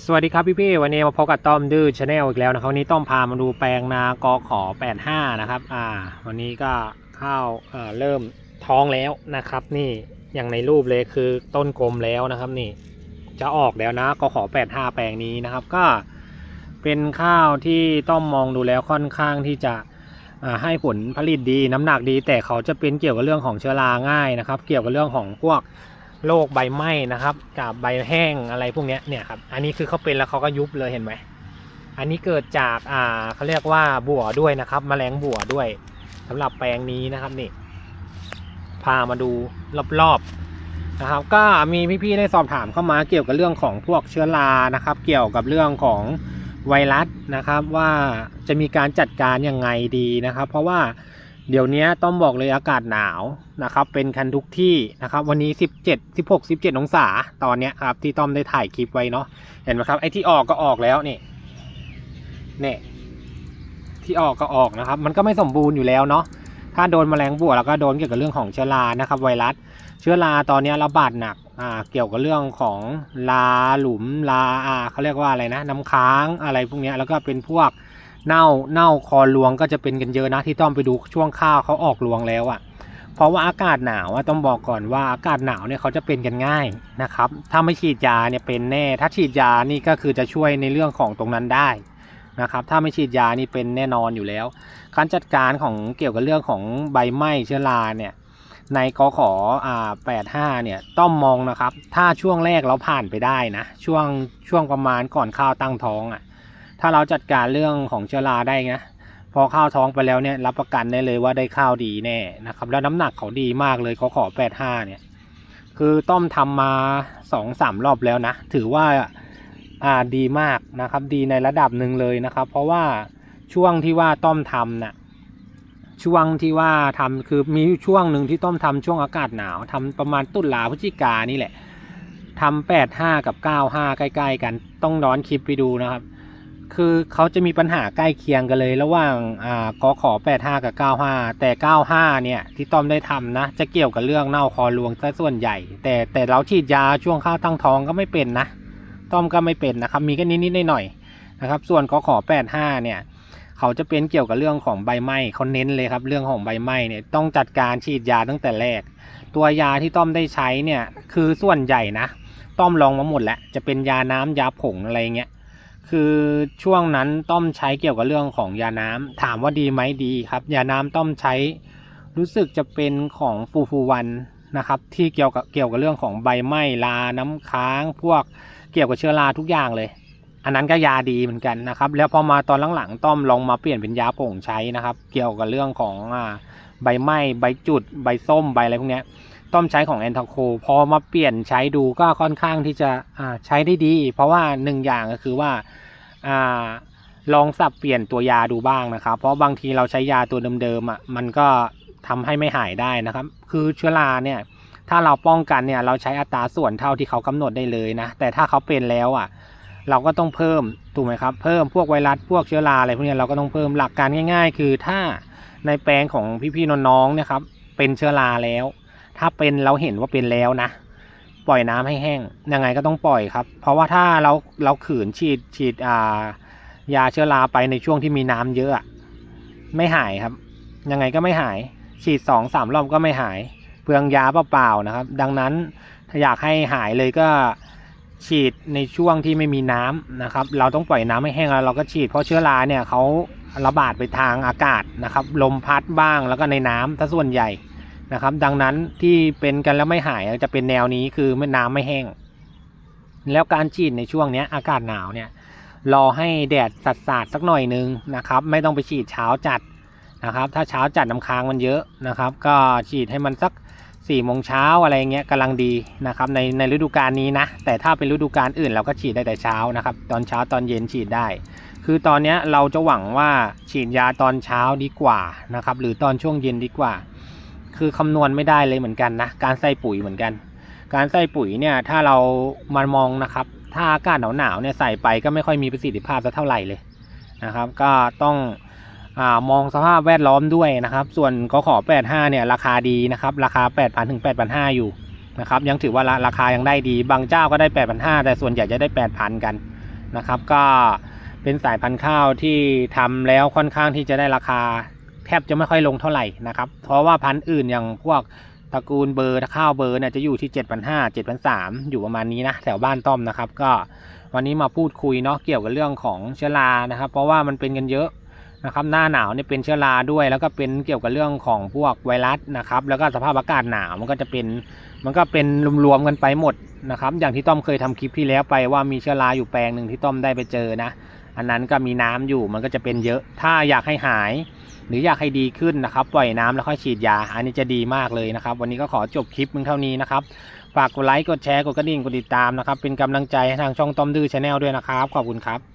สวัสดีครับพี่พี่วันนี้มาพบกับต้อมดื้อชาแนลอีกแล้วนะครับวันนี้ต้อมพามาดูแปลงนากอขอ85 นะครับ อ่า วันนี้ก็ข้าวเอ่อเริ่มท้องแล้วนะครับ นี่อย่างในรูปเลยคือต้นกลมแล้วนะครับ นี่ จะออกแล้วนะกอขอ85 แปลงนี้นะครับ ก็เป็นข้าวที่ต้อมมองดูแล้วค่อนข้างที่จะให้ผลผลิตดีน้ำหนักดี แต่เขาจะเป็นเกี่ยวกับเรื่องของเชื้อราง่ายนะครับ เกี่ยวกับเรื่องของพวก โรคใบไหม้นะครับ กับใบแห้งอะไรพวกนี้เนี่ยครับอันนี้คือเขาเป็นแล้วเขาก็ยุบเลยเห็นไหมอันนี้เกิดจากอ่าเขาเรียกว่าบัวด้วยนะครับแมลงบัวด้วยสำหรับแปลงนี้นะครับนี่พามาดูรอบๆนะครับ ก็มีพี่ๆได้สอบถามเข้ามาเกี่ยวกับเรื่องของพวกเชื้อรานะครับ เกี่ยวกับเรื่องของไวรัสนะครับ ว่าจะมีการจัดการยังไงดีนะครับ เพราะว่า เดี๋ยวนี้ต้องบอกเลยอากาศหนาวนะครับ เป็นคันทุกที่นะครับ วันนี้ 17 16 17 องศาตอนเนี้ยครับที่ต้อมได้ถ่ายคลิปไว้เนาะเห็นไหมครับไอ้ที่ออกก็ออกแล้วนี่เนี่ยที่ออกก็ออกนะครับ มันก็ไม่สมบูรณ์อยู่แล้วเนาะถ้าโดนแมลงบัวแล้วก็โดนเกี่ยวกับเรื่องของเชื้อรานะครับ ไวรัสเชื้อราตอนนี้ระบาดหนักอ่าเกี่ยวกับเรื่องของลาหลุมลาอ่าเขาเรียกว่าอะไรนะ น้ำค้างอะไรพวกนี้แล้วก็เป็นพวก เน่าเน่าคอรวงก็จะเป็นกันเยอะนะที่ต้องไปดูช่วงข้าวเขาออกรวงแล้วอะ่ะเพราะว่าอากาศหนาวต้องบอกก่อนว่าอากาศหนาวเนี่ยเขาจะเป็นกันง่ายนะครับ ถ้าไม่ฉีดยาเนี่ยเป็นแน่ ถ้าฉีดยานี่ก็คือจะช่วยในเรื่องของตรงนั้นได้นะครับถ้าไม่ฉีดยานี่เป็นแน่นอนอยู่แล้ว การจัดการของเกี่ยวกับเรื่องของใบไหม้เชื้อราเนี่ยในกขออ่า85เนี่ยต้องมองนะครับ ถ้าช่วงแรกเราผ่านไปได้นะ ช่วงช่วงประมาณก่อนข้าวตั้งท้องอะ ถ้าเราจัดการเรื่องของเชื้อราได้นะพอข้าวท้องไปแล้วเนี่ยรับประกันได้เลยว่าได้ข้าวดีแน่นะครับ แล้วน้ำหนักเขาดีมากเลยเขาขอแปดห้าเนี่ย คือต้อมทำมาสองสามรอบแล้วนะ ถือว่าอ่าดีมากนะครับ ดีในระดับหนึ่งเลยนะครับ เพราะว่าช่วงที่ว่าต้อมทำน่ะช่วงที่ว่าทำคือมีช่วงหนึ่งที่ต้อมทำช่วงอากาศหนาวทำประมาณตุลาพฤศจิกานี่แหละทำแปดห้ากับเก้าห้าใกล้ ๆ กันต้องย้อนคลิปไปดูนะครับ คือเขาจะมีปัญหาใกล้เคียงกันเลยระหว่างอ่ากขอ85 กับ 95 แต่ 95 เนี่ยที่ต้อมได้ทำนะ จะเกี่ยวกับเรื่องเน่าคอรวงซะส่วนใหญ่ แต่แต่เราฉีดยาช่วงข้าวตั้งท้องก็ไม่เป็นนะ ต้อมก็ไม่เป็นนะครับมีแค่นิดๆหน่อยๆนะครับ ส่วนกขอ85 เนี่ยเขาจะเป็นเกี่ยวกับเรื่องของใบไหม้เขาเน้นเลยครับเรื่องของใบไหม้เนี่ยต้องจัดการฉีดยาตั้งแต่แรก ตัวยาที่ต้อมได้ใช้เนี่ยคือส่วนใหญ่นะ ต้อมลองมาหมดแล้วจะเป็นยาน้ำยาผงอะไรเงี้ย คือช่วงนั้นต้อมใช้เกี่ยวกับเรื่องของยาน้ำถามว่าดีไหมดีครับ ยาน้ำต้อมใช้รู้สึกจะเป็นของฟูฟูวันนะครับ ที่เกี่ยวกับเกี่ยวกับเรื่องของใบไม้ลาน้ำค้าง พวกเกี่ยวกับเชื้อราทุกอย่างเลย อันนั้นก็ยาดีเหมือนกันนะครับ แล้วพอมาตอนหลังๆ ต้อมลองมาเปลี่ยนเป็นยาผงใช้นะครับ เกี่ยวกับเรื่องของใบไม้ใบจุด ใบส้มใบอะไรพวกนี้ ต้อมใช้ของแอนทาโคพอมาเปลี่ยนใช้ดูก็ค่อนข้างที่จะใช้ได้ดี เพราะว่าหนึ่งอย่างก็คือว่าอลองสับเปลี่ยนตัวยาดูบ้างนะครับ เพราะบางทีเราใช้ยาตัวเดิมๆอะมันก็ทำให้ไม่หายได้นะครับ คือเชื้อราเนี่ยถ้าเราป้องกันเนี่ยเราใช้อัตราส่วนเท่าที่เขากำหนดได้เลยนะ แต่ถ้าเขาเป็นแล้วอะเราก็ต้องเพิ่มถูกไหมครับ เพิ่มพวกไวรัสพวกเชื้อราอะไรพวกนี้เราก็ต้องเพิ่มหลักการง่าย ๆ คือถ้าในแปลงของพี่ๆน้องๆนี่ยครับเป็นเชื้อราแล้ว ถ้าเป็นเราเห็นว่าเป็นแล้วนะ ปล่อยน้ำให้แห้ง ยังไงก็ต้องปล่อยครับ เพราะว่าถ้าเราเราขืนฉีดฉีดอ่ายาเชื้อราไปในช่วงที่มีน้ำเยอะ ไม่หายครับ ยังไงก็ไม่หาย ฉีดสองสามรอบก็ไม่หาย เปลืองยาเปล่าๆนะครับ ดังนั้นถ้าอยากให้หายเลยก็ฉีดในช่วงที่ไม่มีน้ำนะครับ เราต้องปล่อยน้ำให้แห้งแล้วเราก็ฉีดเพราะเชื้อราเนี่ยเขาระบาดไปทางอากาศนะครับ ลมพัดบ้างแล้วก็ในน้ำถ้าส่วนใหญ่ นะครับ ดังนั้นที่เป็นกันแล้วไม่หายจะเป็นแนวนี้คือไม่น้ำไม่แห้ง แล้วการฉีดในช่วงนี้อากาศหนาวเนี่ยรอให้แดดสัดสาดสักหน่อยนึงนะครับ ไม่ต้องไปฉีดเช้าจัดนะครับ ถ้าเช้าจัดน้ำค้างมันเยอะนะครับ ก็ฉีดให้มันสัก4ี่โมงเช้าอะไรเงี้ยกำลังดีนะครับในในฤดูกาลนี้นะ แต่ถ้าเป็นฤดูกาลอื่นเราก็ฉีดได้แต่เช้านะครับ ตอนเช้าตอนเย็นฉีดได้ คือตอนนี้เราจะหวังว่าฉีดยาตอนเช้าดีกว่านะครับ หรือตอนช่วงเย็นดีกว่า คือคำนวณไม่ได้เลยเหมือนกันนะ การใส่ปุ๋ยเหมือนกัน การใส่ปุ๋ยเนี่ยถ้าเรามามองนะครับ ถ้าอากาศหนาวๆเนี่ยใส่ไปก็ไม่ค่อยมีประสิทธิภาพสักเท่าไหร่เลยนะครับ ก็ต้องอมองสภาพแวดล้อมด้วยนะครับ ส่วนกขอ85เนี่ยราคาดีนะครับ ราคา 8,000ถึง8,500 อยู่นะครับ ยังถือว่าราราคายังได้ดี บางเจ้าก็ได้ 8,500 แต่ส่วนใหญ่จะได้ 8,000 กันนะครับ ก็เป็นสายพันธุ์ข้าวที่ทำแล้วค่อนข้างที่จะได้ราคา แทบจะไม่ค่อยลงเท่าไหร่นะครับ เพราะว่าพันธุ์อื่นอย่างพวกตระกูลเบอร์ข้าวเบอร์เนี่ยจะอยู่ที่ 7,500 7,300 อยู่ประมาณนี้นะแถวบ้านต้อมนะครับ ก็วันนี้มาพูดคุยเนาะเกี่ยวกับเรื่องของเชื้อรานะครับ เพราะว่ามันเป็นกันเยอะนะครับหน้าหนาวเนี่ยเป็นเชื้อราด้วย แล้วก็เป็นเกี่ยวกับเรื่องของพวกไวรัสนะครับ แล้วก็สภาพอากาศหนาวมันก็จะเป็นมันก็เป็นรวมๆกันไปหมดนะครับ อย่างที่ต้อมเคยทำคลิปที่แล้วไปว่ามีเชื้อราอยู่แปลงหนึ่งที่ต้อมได้ไปเจอนะ อันนั้นก็มีน้ำอยู่มันก็จะเป็นเยอะ ถ้าอยากให้หาย หรืออยากให้ดีขึ้นนะครับ ปล่อยน้ำแล้วค่อยฉีดยา อันนี้จะดีมากเลยนะครับ วันนี้ก็ขอจบคลิปเพียงเท่านี้นะครับ ฝากกดไลค์ กดแชร์ กดกระดิ่ง กดติดตามนะครับ เป็นกำลังใจให้ทางช่องต้อมดื้อชาแนลด้วยนะครับ ขอบคุณครับ